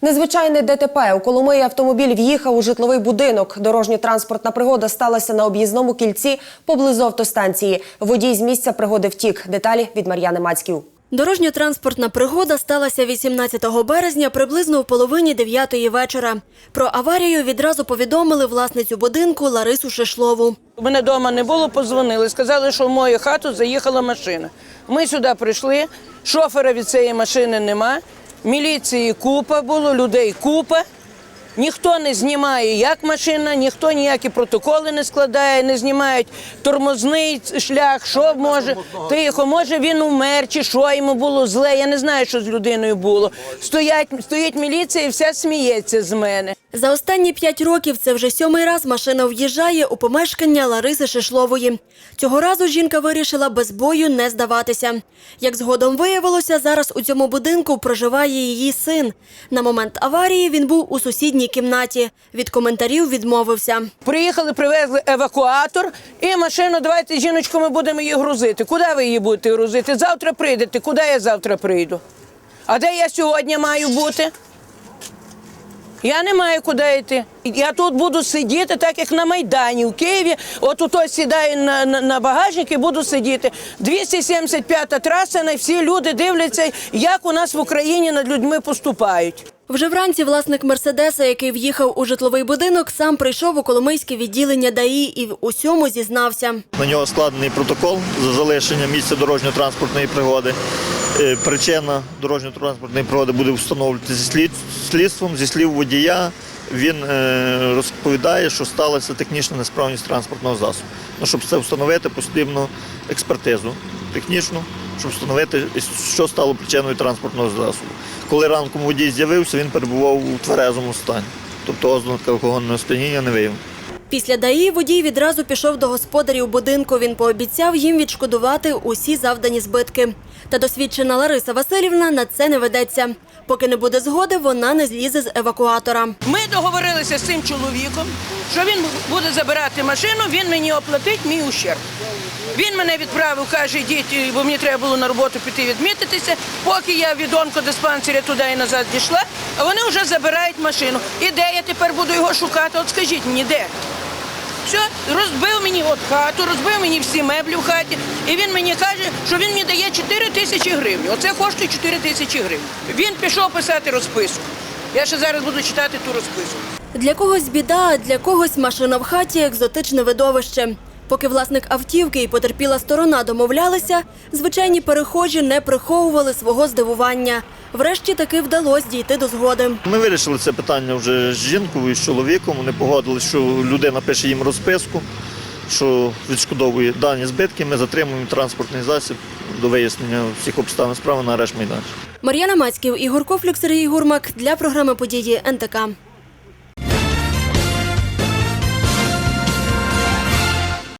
Незвичайне ДТП. У Коломиї автомобіль в'їхав у житловий будинок. Дорожньо-транспортна пригода сталася на об'їзному кільці поблизу автостанції. Водій з місця пригоди втік. Деталі від Мар'яни Мацьків. Дорожньо-транспортна пригода сталася 18 березня приблизно у половині дев'ятої вечора. Про аварію відразу повідомили власницю будинку Ларису Шишлову. У мене вдома не було, позвонили, сказали, що в мою хату заїхала машина. Ми сюди прийшли, шофера від цієї машини нема, міліції купа було, людей купа. Ніхто не знімає, як машина, ніхто ніякі протоколи не складає, не знімають тормозний шлях, що може. Тихо, може він умер, чи що йому було зле. Я не знаю, що з людиною було. Стоять, стоїть міліція і вся сміється з мене. За останні п'ять років це вже сьомий раз машина в'їжджає у помешкання Лариси Шишлової. Цього разу жінка вирішила без бою не здаватися. Як згодом виявилося, зараз у цьому будинку проживає її син. На момент аварії він був у сусідній кімнаті. Від коментарів відмовився. Приїхали, привезли евакуатор і машину. Давайте жіночку, ми будемо її грузити. Куди ви її будете грузити? Завтра прийдете. Куди я завтра прийду? А де я сьогодні маю бути? Я не маю куди йти. Я тут буду сидіти, так як на Майдані в Києві. От ото сідаю на, на, на багажник і буду сидіти. 275-та траса, на всі люди дивляться, як у нас в Україні над людьми поступають. Вже вранці власник Мерседеса, який в'їхав у житловий будинок, сам прийшов у Коломийське відділення ДАІ і в усьому зізнався. На нього складений протокол за залишення місця дорожньо-транспортної пригоди. Е, Причина дорожньо-транспортної пригоди буде встановлювати зі слідством. Зі слів водія він е, розповідає, що сталася технічна несправність транспортного засобу. Ну, щоб це встановити, потрібно експертизу технічну, щоб встановити, що стало причиною транспортного засобу. Коли ранком водій з'явився, він перебував у тверезому стані. Тобто ознак алкогольного сп'яніння не виявив. Після ДАІ водій відразу пішов до господарів будинку. Він пообіцяв їм відшкодувати усі завдані збитки. Та досвідчена Лариса Васильівна на це не ведеться. Поки не буде згоди, вона не злізе з евакуатора. Ми договорилися з цим чоловіком, що він буде забирати машину, він мені оплатить мій ущерб. Він мене відправив, каже, йдіть, бо мені треба було на роботу піти відмітитися. Поки я від онкодиспансера туди і назад дійшла, а вони вже забирають машину. І де я тепер буду його шукати? От скажіть мені, де? Все, розбив мені от хату, розбив мені всі меблі в хаті. І він мені каже, що він мені дає 4 тисячі гривень. Оце коштує 4 тисячі гривень. Він пішов писати розписку. Я ще зараз буду читати ту розписку. Для когось біда, для когось машина в хаті екзотичне видовище. Поки власник автівки і потерпіла сторона домовлялися, звичайні перехожі не приховували свого здивування. Врешті таки вдалося дійти до згоди. Ми вирішили це питання вже з жінкою і з чоловіком. Вони погодилися, що людина пише їм розписку, що відшкодовує дані збитки. Ми затримуємо транспортний засіб до вияснення всіх обставин справи на арешт майданчик. Мар'яна Мацьків, Ігор Кофлюк, Сергій Гурмак для програми події НТК.